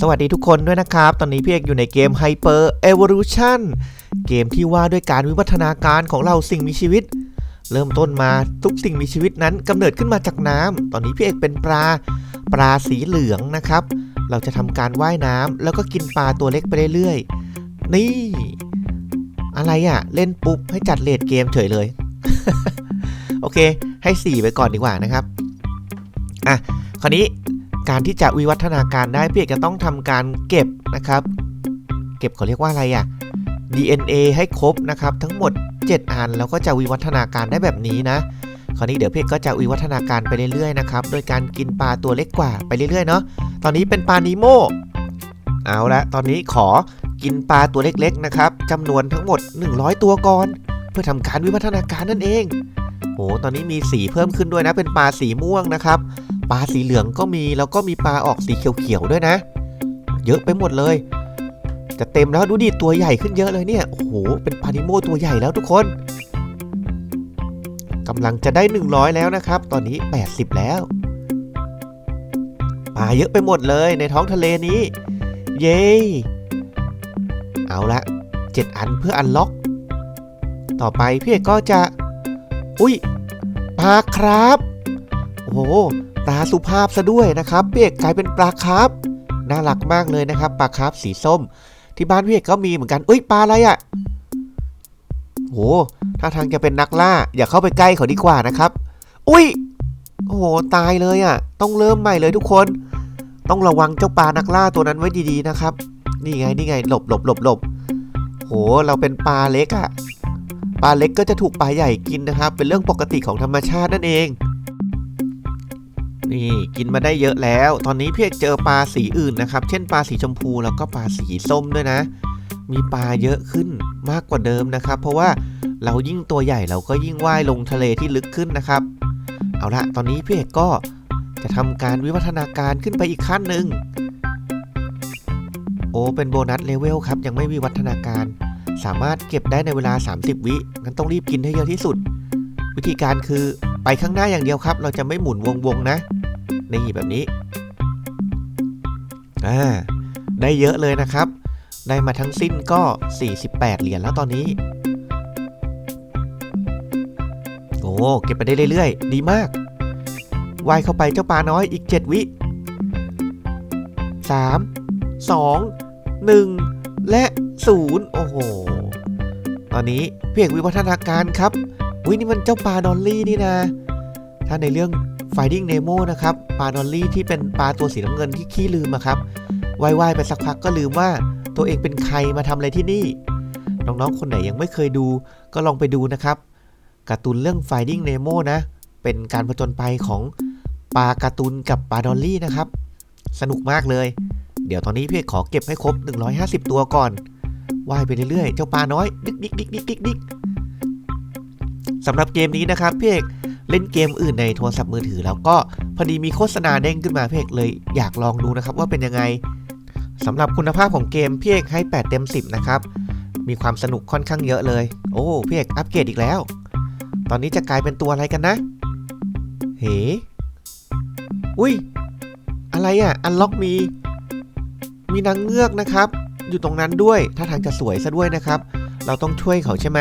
สวัสดีทุกคนด้วยนะครับ ตอนนี้พี่เอกอยู่ในเกม Hyper Evolution เกมที่ว่าด้วยการวิวัฒนาการของเราสิ่งมีชีวิต เริ่มต้นมาทุกสิ่งมีชีวิตนั้นกำเนิดขึ้นมาจากน้ำ ตอนนี้พี่เอกเป็นปลา ปลาสีเหลืองนะครับ เราจะทำการว่ายน้ำแล้วก็กินปลาตัวเล็กไปเรื่อยๆ นี่ อะไรอะ่ะ เล่นปุ๊บให้จัดเลดเกมเฉยเลย โอเค ให้ 4 ไปก่อนดีกว่านะครับ อะ คราวนี้ การที่จะวิวัฒนาการได้พี่เอกจะต้องทำการเก็บนะครับ เก็บเขาเรียกว่าอะไรอะ่ะ DNA ให้ครบนะครับ ทั้งหมด 7 อันแล้วก็จะวิวัฒนาการได้แบบนี้นะคราวนี้เดี๋ยวเอกก็จะวิวัฒนาการไปเรื่อยๆนะครับโดยการกินปลาตัวเล็กกว่าไปเรื่อยๆเนาะตอนนี้เป็นปลานีโมเอาละตอนนี้ขอกินปลาตัวเล็กๆนะครับจำนวนทั้งหมด 100 ตัวก่อน เพื่อทำการวิวัฒนาการนั่นเองโอ้ตอนนี้มีสีเพิ่มขึ้นด้วยนะเป็นปลาสีม่วงนะครับ ปลาสีเหลืองก็มีแล้วก็มีปลาออกสีเขียวๆด้วยนะ เยอะไปหมดเลย จะเต็มแล้วดูดิตัวใหญ่ขึ้นเยอะเลยเนี่ย โอ้โห เป็นปลานิโมตัวใหญ่แล้วทุกคนกำลังจะได้ 100 แล้วนะครับ ตอนนี้ 80 แล้ว ปลาเยอะไปหมดเลยในท้องทะเลนี้ เย้ เอาละ 7 อันเพื่ออันล็อก ต่อไปพี่เอกก็จะ อุ้ยปลาครับ โอ้โห ตาสุภาพซะด้วยนะครับพี่เอกกลายเป็นปลาคาร์ฟน่ารักมากเลยนะครับปลาคาร์ฟสีส้ม ที่บ้านพี่เอกก็มีเหมือนกันเอ้ยปลาอะไรอะ่ะโหถ้าทางจะเป็นนักล่า อย่าเข้าไปใกล้เขาดีกว่านะครับ อุ้ยโอ้โหตายเลยอะ่ะ ต้องเริ่มใหม่เลยทุกคน ต้องระวังเจ้าปลานักล่าตัวนั้นไว้ดีๆนะครับ นี่ไงนี่ไงหลบหลบหลบหลบโหเราเป็นปลาเล็กอะ่ะปลาเล็กก็จะถูกปลาใหญ่กินนะครับ เป็นเรื่องปกติของธรรมชาตินั่นเอง นี่กินมาได้เยอะแล้ว ตอนนี้พี่เอกเจอปลาสีอื่นนะครับ เช่นปลาสีชมพูแล้วก็ปลาสีส้มด้วยนะ มีปลาเยอะขึ้นมากกว่าเดิมนะครับ เพราะว่าเรายิ่งตัวใหญ่เราก็ยิ่งว่ายลงทะเลที่ลึกขึ้นนะครับ เอาละตอนนี้พี่เอกก็จะทำการวิวัฒนาการขึ้นไปอีกขั้นหนึ่งโอ้เป็นโบนัสเลเวลครับ ยังไม่วิวัฒนาการ สามารถเก็บได้ในเวลา 30 วิงั้นต้องรีบกินให้เยอะที่สุด วิธีการคือไปข้างหน้าอย่างเดียวครับ เราจะไม่หมุนวงๆนะ นี่แบบนี้อ่าได้เยอะเลยนะครับ ได้มาทั้งสิ้นก็ 48 เหรียญแล้วตอนนี้โอ้เก็บไปได้เรื่อยๆ ดีมากว่ายเข้าไปเจ้าปลาน้อยอีก 7 วิ 3 2 1 และ 0 โอ้โห ตอนนี้เพียกวิวัฒนาการครับวินี่มันเจ้าปลาดอลลี่นี่นะ ถ้าในเรื่อง Finding Nemo นะครับปลาดอลลี่ที่เป็นปลาตัวสีน้ำเงินที่ขี้ลืมอะครับว่ายๆไปสักพักก็ลืมว่าตัวเองเป็นใครมาทำอะไรที่นี่ น้องๆ คนไหนยังไม่เคยดู ก็ลองไปดูนะครับการ์ตูนเรื่อง Finding Nemo นะ เป็นการผจญภัยของปลาการ์ตูนกับปลาดอลลี่นะครับ สนุกมากเลย เดี๋ยวตอนนี้พี่ขอเก็บให้ครบ 150 ตัวก่อนว่ายไปเรื่อยๆ เจ้าปลาน้อยดิ๊กดิ๊กดิ๊กดิ๊กดิกดิกสำหรับเกมนี้นะครับพี่เอก เล่นเกมอื่นในโทรศัพท์มือถือ แล้วก็พอดีมีโฆษณาเด้งขึ้นมาพี่เอกเลยอยากลองดูนะครับว่าเป็นยังไงสำหรับคุณภาพของเกมพี่เอกให้ 8 เต็ม 10 นะครับ มีความสนุกค่อนข้างเยอะเลย โอ้พี่เอกอัปเกรดอีกแล้ว ตอนนี้จะกลายเป็นตัวอะไรกันนะ เฮ้อุ้ย อะไรอะ อันล็อกมี มีนางเงือกนะครับ อยู่ตรงนั้นด้วย ถ้าทางจะสวยซะด้วยนะครับ เราต้องช่วยเขาใช่ไหม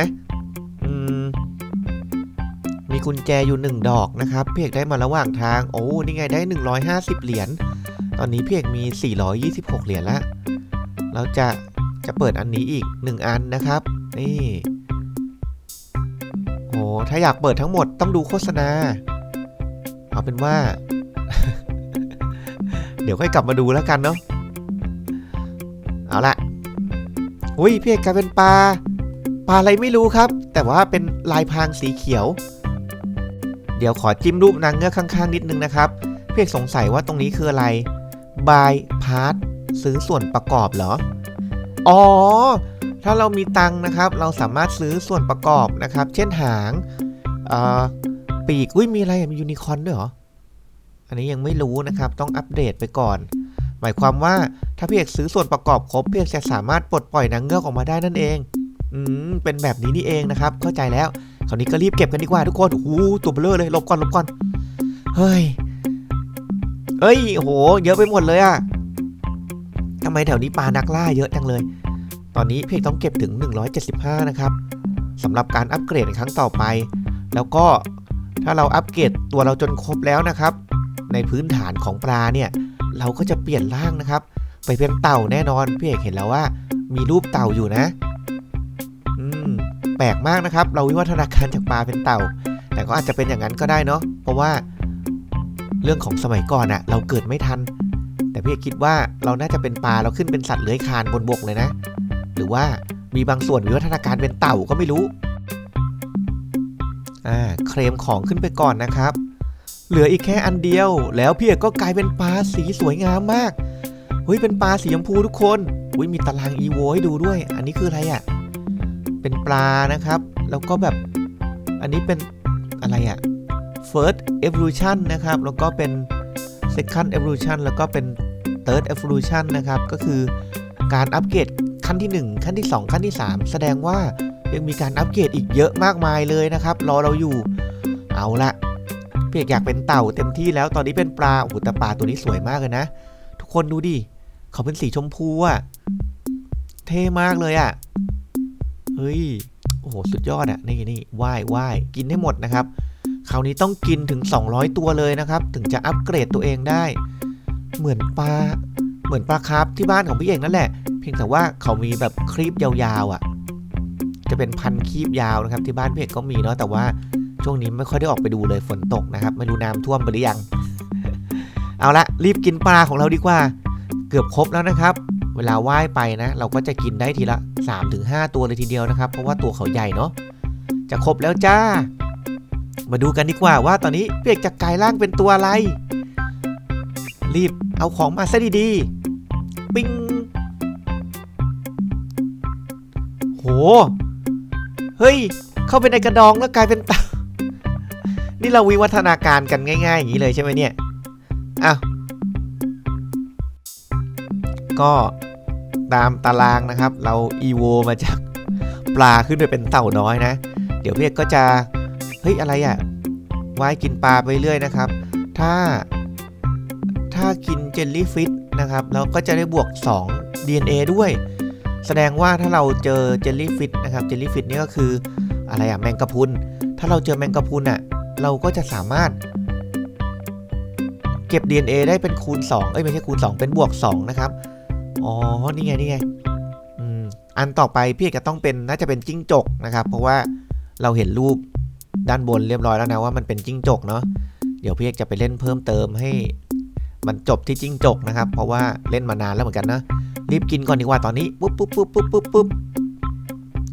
กุญแจอยู่หนึ่งดอกนะครับเพี่เอกได้มาระหว่างทาง โอ้ นี่ไงได้ 150 เหรียญ ตอนนี้เพี่เอกมี 426 เหรียญแล้วเราจะจะเปิดอันนี้อีก 1 อันนะครับ นี่โอ้ถ้าอยากเปิดทั้งหมดต้องดูโฆษณา เอาเป็นว่า เดี๋ยวค่อยกลับมาดูแล้วกันเนาะ เอาละอุ้ยพี่เอกกลายเป็นปลาปลาอะไรไม่รู้ครับ แต่ว่าเป็นลายพรางสีเขียว เดี๋ยวขอจิ้มรูปนางเงือกข้างๆ นิดนึงนะครับ เพี่อกสงสัยว่าตรงนี้คืออะไร buy part ซื้อส่วนประกอบเหรอ อ๋อ ถ้าเรามีตังนะครับ เราสามารถซื้อส่วนประกอบนะครับ เช่นหางปีก อุ้ยมีอะไรมียูนิคอนด้วยเหรอ อันนี้ยังไม่รู้นะครับ ต้องอัปเดตไปก่อน หมายความว่าถ้าพี่เอกซื้อส่วนประกอบครบพี่เอกจะสามารถปลดปล่อยนางเงือกออกมาได้นั่นเอง อืม เป็นแบบนี้นี่เองนะครับ เข้าใจแล้ว คราวนี้ก็รีบเก็บกันดีกว่าทุกคนโอ้โหตัวเบลอเลยลบก่อนลบก่อน เฮ้ย เฮ้ยโห เยอะไปหมดเลยอะทำไมแถวนี้ปลานักล่าเยอะจังเลย ตอนนี้พี่เอกต้องเก็บถึง 175 นะครับสำหรับการอัปเกรดในครั้งต่อไป แล้วก็ถ้าเราอัปเกรดตัวเราจนครบแล้วนะครับ ในพื้นฐานของปลาเนี่ย เราก็จะเปลี่ยนร่างนะครับ ไปเป็นเต่าแน่นอนพี่เอกเห็นแล้วว่า มีรูปเต่าอยู่นะ แปลกมากนะครับ เราวิวัฒนาการจากปลาเป็นเต่า แต่ก็อาจจะเป็นอย่างนั้นก็ได้เนาะเพราะว่าเรื่องของสมัยก่อนอะเราเกิดไม่ทัน แต่พี่คิดว่าเราน่าจะเป็นปลาเราขึ้นเป็นสัตว์เลื้อยคลานบนบกเลยนะ หรือว่ามีบางส่วนวิวัฒนาการเป็นเต่าก็ไม่รู้อ่าเคลมของขึ้นไปก่อนนะครับ เหลืออีกแค่อันเดียว แล้วพี่เอกก็กลายเป็นปลาสีสวยงามมากเฮ้ยเป็นปลาสีชมพูทุกคนอุ้ยมีตารางอีโวให้ดูด้วย อันนี้คืออะไรอะ่ะ เป็นปลานะครับ แล้วก็แบบอันนี้เป็นอะไรอะ่ะ first evolution นะครับ แล้วก็เป็น second evolution แล้วก็เป็น third evolution นะครับ ก็คือการอัปเกรดขั้นที่ 1 ขั้นที่ 2 ขั้นที่ 3 แสดงว่ายังมีการอัปเกรดอีกเยอะมากมายเลยนะครับ รอเราอยู่ เอาละเพี่เอกอยากเป็นเต่าเต็มที่แล้ว ตอนนี้เป็นปลาโอ้โหแต่ปลาตัวนี้สวยมากเลยนะ ทุกคนดูดิ เขาเป็นสีชมพูอะเท่มากเลยอะ เฮ้ย โอ้โห สุดยอดอะนี่นี่ว่ายว่ายกินให้หมดนะครับ คราวนี้ต้องกินถึง 200 ตัวเลยนะครับ ถึงจะอัปเกรดตัวเองได้ เหมือนปลา เหมือนปลาคร์ฟที่บ้านของพี่เอกนั่นแหละ เพียงแต่ว่าเขามีแบบครีบยาวๆอะ่ะ จะเป็นพันครีบยาวนะครับ ที่บ้านพี่เอกก็มีเนาะ แต่ว่าช่วงนี้ไม่ค่อยได้ออกไปดูเลยฝนตกนะครับ ไม่รู้น้ำท่วมไปหรือยัง เอาละรีบกินปลาของเราดีกว่า เกือบครบแล้วนะครับ เวลาว่ายไปนะ เราก็จะกินได้ทีละ 3-5 ตัวเลยทีเดียวนะครับ เพราะว่าตัวเขาใหญ่เนาะจะครบแล้วจ้า มาดูกันดีกว่าว่าตอนนี้เปียกจะกลายร่างเป็นตัวอะไร รีบเอาของมาซะดีๆ ปิ้งโห เฮ้ย เข้าไปในกระดองแล้วกลายเป็นตานี่เราวิวัฒนาการกันง่ายๆอย่างนี้เลยใช่ไหมเนี่ยอ้าว ก็ตามตารางนะครับ เราอีโวมาจากปลาขึ้นไปเป็นเต่าน้อยนะ เดี๋ยวพี่เอกก็จะ เฮ้ย อะไรอะ่ะว่ายกินปลาไปเรื่อยนะครับ ถ้า ถ้ากินเจลลี่ฟิชนะครับเราก็จะได้บวก 2 DNA ด้วย แสดงว่าถ้าเราเจอเจลลี่ฟิชนะครับเจลลี่ฟิชนี่ก็คืออะไรอะแมงกะพรุน ถ้าเราเจอแมงกะพรุนอะเราก็จะสามารถ เก็บ DNA ได้เป็นคูณ 2 เอ้ยไม่ใช่คูณ 2 เป็นบวก 2 นะครับ อ๋อ นี่ไง นี่ไง อืม อันต่อไปพี่เอกจะต้องเป็นน่าจะเป็นจิ้งจกนะครับ เพราะว่าเราเห็นรูปด้านบนเรียบร้อยแล้วนะว่ามันเป็นจิ้งจกเนาะ เดี๋ยวพี่เอกจะไปเล่นเพิ่มเติมให้ มันจบที่จิ้งจกนะครับ เพราะว่าเล่นมานานแล้วเหมือนกันนะ รีบกินก่อนดีกว่าตอนนี้ ปุ๊บปุ๊บปุ๊บปุ๊บปุ๊บปุ๊บ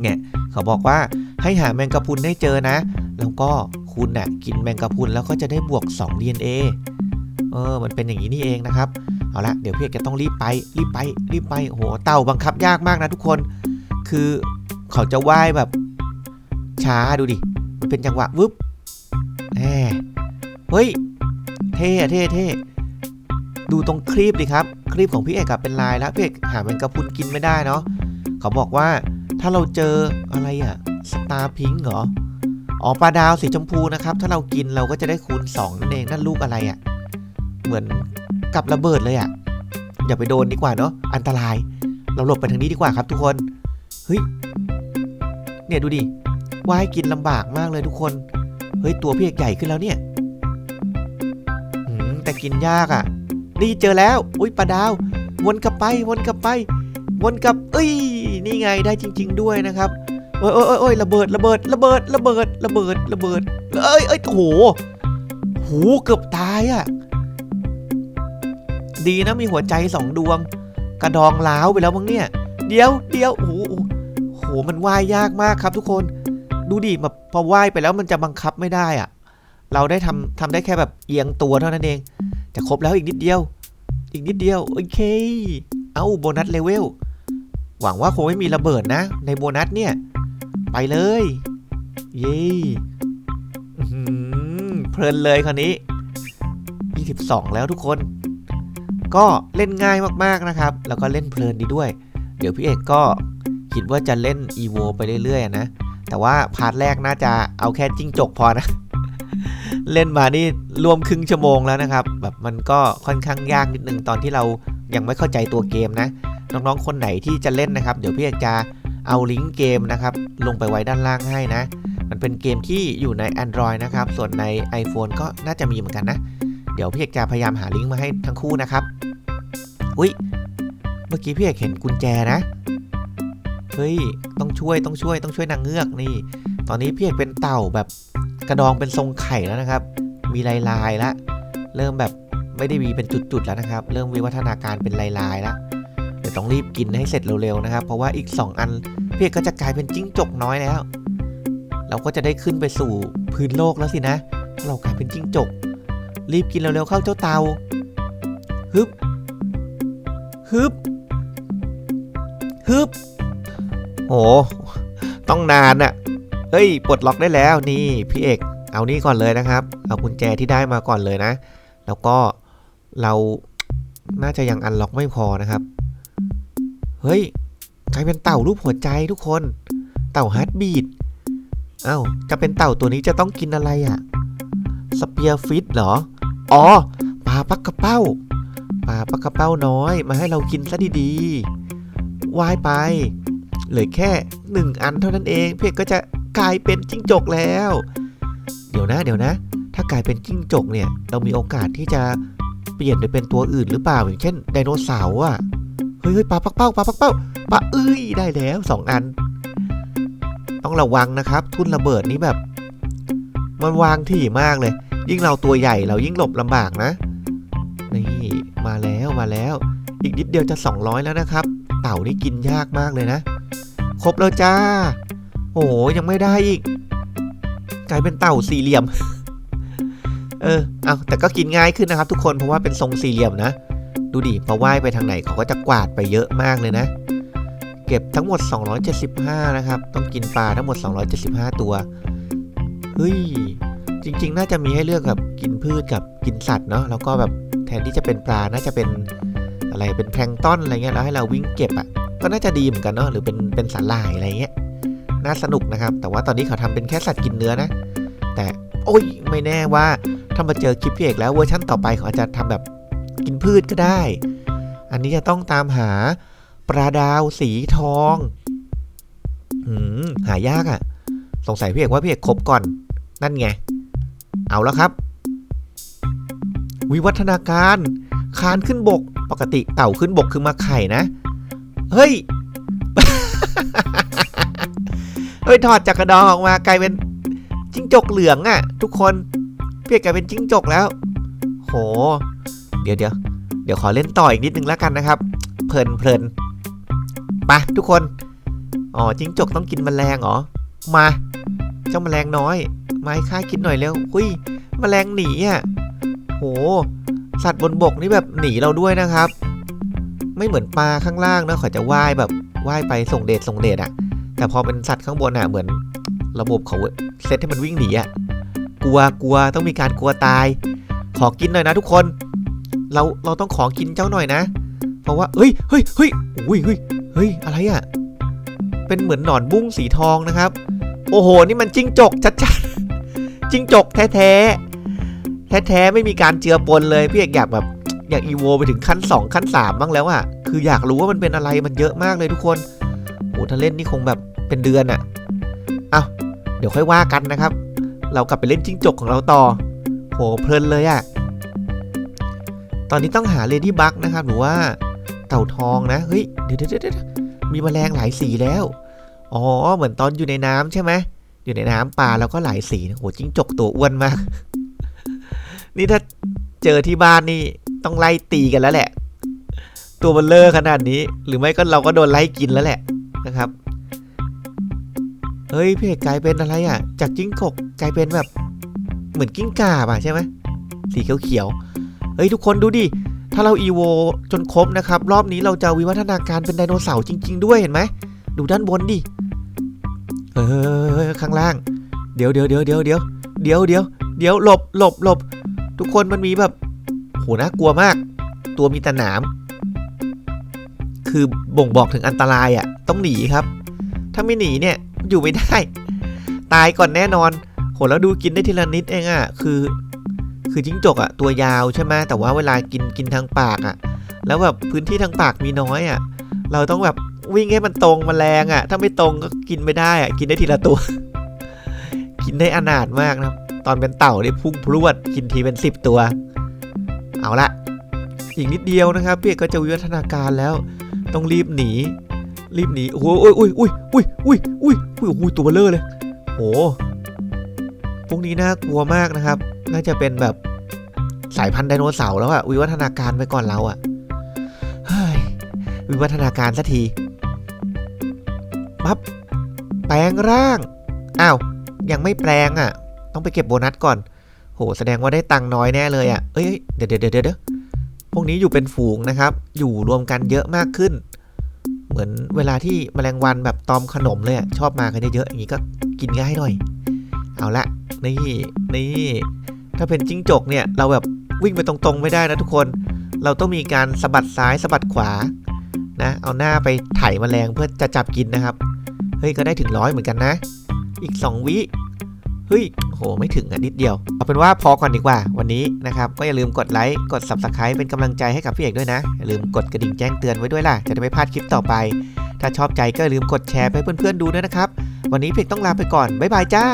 เนี่ยเขาบอกว่าให้หาแมงกะพรุนให้เจอนะ แล้วก็คุณน่ะกินแมงกะพรุนแล้วก็จะได้บวก 2 DNA เออมันเป็นอย่างนี้นี่เองนะครับ เอาละเดี๋ยวพี่เอกจะต้องรีบไป รีบไป รีบไปโหเต่าบังคับยากมากนะทุกคน คือเขาจะว่ายแบบ ช้าดูดิ มันเป็นจังหวะวึบแหมเฮ้ย เท่เท่เท่ดูตรงครีบดิครับ ครีบของพี่เอกอะเป็นลายแล้วพี่เอกหาแมงกระพุนกินไม่ได้เนาะ เขาบอกว่าถ้าเราเจออะไรอะสตาร์พิงเหรอ อ๋อปลาดาวสีชมพูนะครับ ถ้าเรากินเราก็จะได้คูณ2นั่นเองนั่นลูกอะไรอะ เหมือนกับระเบิดเลยอะอย่าไปโดนดีกว่าเนาะ อันตราย เราหลบไปทางนี้ดีกว่าครับทุกคน เฮ้ย เนี่ยดูดิ ว่ายกินลำบากมากเลยทุกคน เฮ้ยตัวพี่เอกใหญ่ขึ้นแล้วเนี่ยแต่กินยากอะ่ะ นี่เจอแล้ว อุ้ยปลาดาว วนกลับไป วนกลับไป วนกลับ เอ้ย นี่ไงได้จริง ๆ ด้วยนะครับโอ้ยโอ้ยโอ้ยระเบิด ระเบิด ระเบิด ระเบิด ระเบิด ระเบิด เอ้ยเอ้ยโหโหเกือบตายอะ่ะ ดีนะมีหัวใจสองดวง กระดองล้าวไปแล้วมั้งเนี่ย เดี๋ยวเดี๋ยวโอ้โหโหมันว่ายยากมากครับทุกคน ดูดิแบบพอว่ายไปแล้วมันจะบังคับไม่ได้อะเราได้ทำทำได้แค่แบบเอียงตัวเท่านั้นเอง จะครบแล้วอีกนิดเดียว อีกนิดเดียวโอเค เอาโบนัสเลเวลหวังว่าคงไม่มีระเบิดนะ ในโบนัสเนี่ย ไปเลย เย้เพลินเลยคราวนี้ 22 แล้วทุกคน ก็เล่นง่ายมากๆนะครับ แล้วก็เล่นเพลินดีด้วย เดี๋ยวพี่เอกก็คิดว่าจะเล่น EVO ไปเรื่อยๆนะ แต่ว่าพาร์ทแรกน่าจะเอาแค่จิ้งจกพอนะ เล่นมานี่รวมครึ่งชั่วโมงแล้วนะครับ แบบมันก็ค่อนข้างยากนิดนึงตอนที่เรายังไม่เข้าใจตัวเกมนะ น้องๆคนไหนที่จะเล่นนะครับ เดี๋ยวพี่เอกจะเอาลิงก์เกมนะครับ ลงไปไว้ด้านล่างให้นะ มันเป็นเกมที่อยู่ใน Android นะครับ ส่วนใน iPhone ก็น่าจะมีเหมือนกันนะ ดี๋ยวพี่เอกจะพยายามหาลิงก์มาให้ทั้งคู่นะครับ อุ้ยเมื่อกี้พี่เอกเห็นกุญแจนะ เฮ้ย ต้องช่วยต้องช่วยต้องช่วยนางเงือกนี่ ตอนนี้พี่เอกเป็นเต่าแบบกระดองเป็นทรงไข่แล้วนะครับ มีลายลายแล้วเริ่มแบบไม่ได้มีเป็นจุดๆแล้วนะครับ เริ่มวิวัฒนาการเป็นลายลายแล้วเดี๋ยวต้องรีบกินให้เสร็จเร็วๆนะครับ เพราะว่าอีก 2 อันพี่เอกก็จะกลายเป็นจิ้งจกน้อยแล้ว เราก็จะได้ขึ้นไปสู่พื้นโลกแล้วสินะถ้าเรากลายเป็นจิ้งจก รีบกินเร็วๆเข้าเจ้าเตาฮึบฮึบฮึบโห ต้องนานอะเฮ้ย ปลดล็อกได้แล้วนี่พี่เอกเอานี่ก่อนเลยนะครับ เอากุญแจที่ได้มาก่อนเลยนะ แล้วก็เราน่าจะยังอันล็อกไม่พอนะครับ เฮ้ยกลายเป็นเต่ารูปหัวใจทุกคน เต่าฮาร์ดบีดเอ้าจะเป็นเต่าตัวนี้จะต้องกินอะไรอะ่ะ สเปียร์ฟิตเหรอ อ๋อปลาปักกระเป้าปลาปักกระเป้าน้อย มาให้เรากินซะดีๆว่ายไป เหลือแค่หนึ่งอันเท่านั้นเองเพียกก็จะกลายเป็นจิ้งจกแล้ว เดี๋ยวนะ เดี๋ยวนะ ถ้ากลายเป็นจิ้งจกเนี่ย เรามีโอกาสที่จะเปลี่ยนไปเป็นตัวอื่นหรือเปล่าอย่างเช่นไดโนเสาร์อะเฮ้ยเฮ้ยปลาปักเป้าปลาปักเป้าปลาเอ้ยได้แล้วสองอัน ต้องระวังนะครับ ทุ่นระเบิดนี้แบบ มันวางถี่มากเลย ยิ่งเราตัวใหญ่เรายิ่งหลบลำบากนะ นี่มาแล้วมาแล้ว อีกนิดเดียวจะ 200 แล้วนะครับ เต่านี่กินยากมากเลยนะ ครบแล้วจ้า โอ้ยังไม่ได้อีก กลายเป็นเต่าสี่เหลี่ยม เออ เอาแต่ก็กินง่ายขึ้นนะครับ ทุกคนเพราะว่าเป็นทรงสี่เหลี่ยมนะ ดูดิพอว่ายไปทางไหนเขาก็จะกวาดไปเยอะมากเลยนะเก็บทั้งหมด 275 นะครับ ต้องกินปลาทั้งหมด 275 ตัว เฮ้ย จริง ๆ น่าจะมีให้เลือกกับกินพืชกับกินสัตว์เนาะแล้วก็แบบแทนที่จะเป็นปลาน่าจะเป็นอะไรเป็นแพลงต้อนอะไรเงี้ยแล้วให้เราวิ่งเก็บอะ่ะก็น่าจะดีเหมือนกันเนาะหรือเป็นเป็นสาหร่ายอะไรเงี้ยน่าสนุกนะครับ แต่ว่าตอนนี้เขาทำเป็นแค่สัตว์กินเนื้อนะ แต่โอ้ยไม่แน่ว่าถ้ามาเจอคลิปพี่เอกแล้วเวอร์ชั่นต่อไปเขาอาจจะทำแบบกินพืชก็ได้ อันนี้จะต้องตามหาปลาดาวสีทองหืมหายากอะ่ะ สงสัยพี่เอกว่าพี่เอกครบก่อน นั่นไง เอาแล้วครับ วิวัฒนาการคานขึ้นบก ปกติเต่าขึ้นบกคือมาไข่นะ เฮ้ย เฮ้ยถอดจากกระดองออกมากลายเป็นจิ้งจกเหลืองอะ่ะ ทุกคนเพี่เอกลายเป็นจิ้งจกแล้ว โห เดี๋ยวเดี๋ยวเดี๋ยวขอเล่นต่ออีกนิดนึงแล้วกันนะครับ เพลินเพลินไปทุกคน อ๋อจิ้งจกต้องกินแมลงเหรอ มา เจ้าแมลงน้อย มาให้ข้ากินหน่อยเร็วหุยแมลงหนีอะโห สัตว์บนบกนี่แบบหนีเราด้วยนะครับ ไม่เหมือนปลาข้างล่างนะเขาจะว่ายแบบว่ายไปส่งเดชส่งเดชอะแต่พอเป็นสัตว์ข้างบนอะเหมือน ระบบเขาเซตให้มันวิ่งหนีอะกลัวกลัวต้องมีการกลัวตาย ขอกินหน่อยนะทุกคน เราเราต้องขอกินเจ้าหน่อยนะ เพราะว่าเฮ้ยเฮ้ยเฮ้ยอุ้ยเฮ้ยเฮ้ยอะไรอะ่ะเป็นเหมือนหนอนบุ้งสีทองนะครับ โอ้โห นี่มันจิ้งจกชัดๆ จิ้งจกแท้ๆแท้ๆไม่มีการเจือปนเลยพี่เอกอยากแบบอยากอีโวไปถึงขั้น 2 ขั้น 3 บ้างแล้วอะ่ะคืออยากรู้ว่ามันเป็นอะไรมันเยอะมากเลยทุกคนโอ้ถ้าเล่นนี่คงแบบเป็นเดือนอะ่ะเอาเดี๋ยวค่อยว่ากันนะครับ เรากลับไปเล่นจิ้งจกของเราต่อโหเพลินเลยอะ่ะตอนนี้ต้องหาเลดี้บักนะครับหรือว่าเต่าทองนะเฮ้ยเดี๋ยวเดี๋ยวเดี๋ยวมีแมลงหลายสีแล้วอ๋อเหมือนตอนอยู่ในน้ำใช่ไหม อยู่ในน้ำปลาแล้วก็หลายสีโหจิ้งจกตัวอ้วนมาก นี่ถ้าเจอที่บ้านนี่ต้องไล่ตีกันแล้วแหละ ตัวมันเลอร์ขนาดนี้ หรือไม่ก็เราก็โดนไล่กินแล้วแหละนะครับ เฮ้ยพี่เอกกลายเป็นอะไรอะ จากจิ้งจกกลายเป็นแบบ เหมือนกิ้งก่าป่ะใช่ไหมสีเขียวๆเฮ้ยทุกคนดูดิถ้าเราอีโวจนครบนะครับ รอบนี้เราจะวิวัฒนาการเป็นไดโนเสาร์จริง ๆ ด้วยเห็นไหมดูด้านบนดิ เฮ้ยข้างล่าง เดี๋ยวเดี๋ยวเดี๋ยวเดี๋ยวเดี๋ยวเดี๋ยวเดี๋ยวเดี๋ยวหลบหลบหลบทุกคนมันมีแบบโหน่ากลัวมาก ตัวมีแต่หนาม คือบ่งบอกถึงอันตรายอะ ต้องหนีครับ ถ้าไม่หนีเนี่ยอยู่ไม่ได้ ตายก่อนแน่นอนโหแล้วดูกินได้ทีละนิดเองอะคือ คือจิ้งจกอะตัวยาวใช่ไหมแต่ว่าเวลากินกินทางปากอะ แล้วแบบพื้นที่ทางปากมีน้อยอะ่ะ เราต้องแบบ วิ่งให้มันตรงมันแรงอะ่ะ ถ้าไม่ตรงก็กินไม่ได้อะ่ะ กินได้ทีละตัว กินได้อนาถมากนะตอนเป็นเต่าได้พุ่งพรวด กินทีเป็นสิบตัว เอาละอีกนิดเดียวนะครับเพี่เอกก็จะวิวัฒนาการแล้ว ต้องรีบหนี รีบหนีโอ้ยโหอุ้ยโอ้ยโอ้ยโอ้ยโอ้ยโอ้ยโอ้ยตัวเบลเลอร์เลยโอ้พวกนี้น่ากลัวมากนะครับ น่าจะเป็นแบบสายพันธุ์ไดโนเสาร์แล้วอะวิวัฒนาการไปก่อนเราอะเฮ้ยวิวัฒนาการสักที ปั๊บแปลงร่างอ้าวยังไม่แปลงอะต้องไปเก็บโบนัสก่อน โหแสดงว่าได้ตังค์น้อยแน่เลยอะเอ้ยเดี๋ยวเดี๋ยวเดี๋ยวเดี๋ยวพวกนี้อยู่เป็นฝูงนะครับ อยู่รวมกันเยอะมากขึ้น เหมือนเวลาที่แมลงวันแบบตอมขนมเลยอะชอบมากันเยอะๆอย่างนี้ก็กินง่ายหน่อย เอาละนี่นี่ถ้าเป็นจิ้งจกเนี่ยเราแบบวิ่งไปตรงๆไม่ได้นะทุกคน เราต้องมีการสะบัดซ้ายสะบัดขวา นะ เอาหน้าไปไถแมลงเพื่อจะจับกินนะครับ เฮ้ยก็ได้ถึงร้อยเหมือนกันนะ อีก 2 วิเฮ้ยโหไม่ถึงอะนิดเดียว เอาเป็นว่าพอก่อนดีกว่า วันนี้นะครับ ก็อย่าลืมกดไลค์ กด Subscribe เป็นกำลังใจให้กับพี่เอกด้วยนะ อย่าลืมกดกระดิ่งแจ้งเตือนไว้ด้วยล่ะ จะได้ไม่พลาดคลิปต่อไป ถ้าชอบใจก็อย่าลืมกดแชร์ให้เพื่อนๆดูด้วยนะครับ วันนี้พี่เอกต้องลาไปก่อน บ๊ายบายจ้า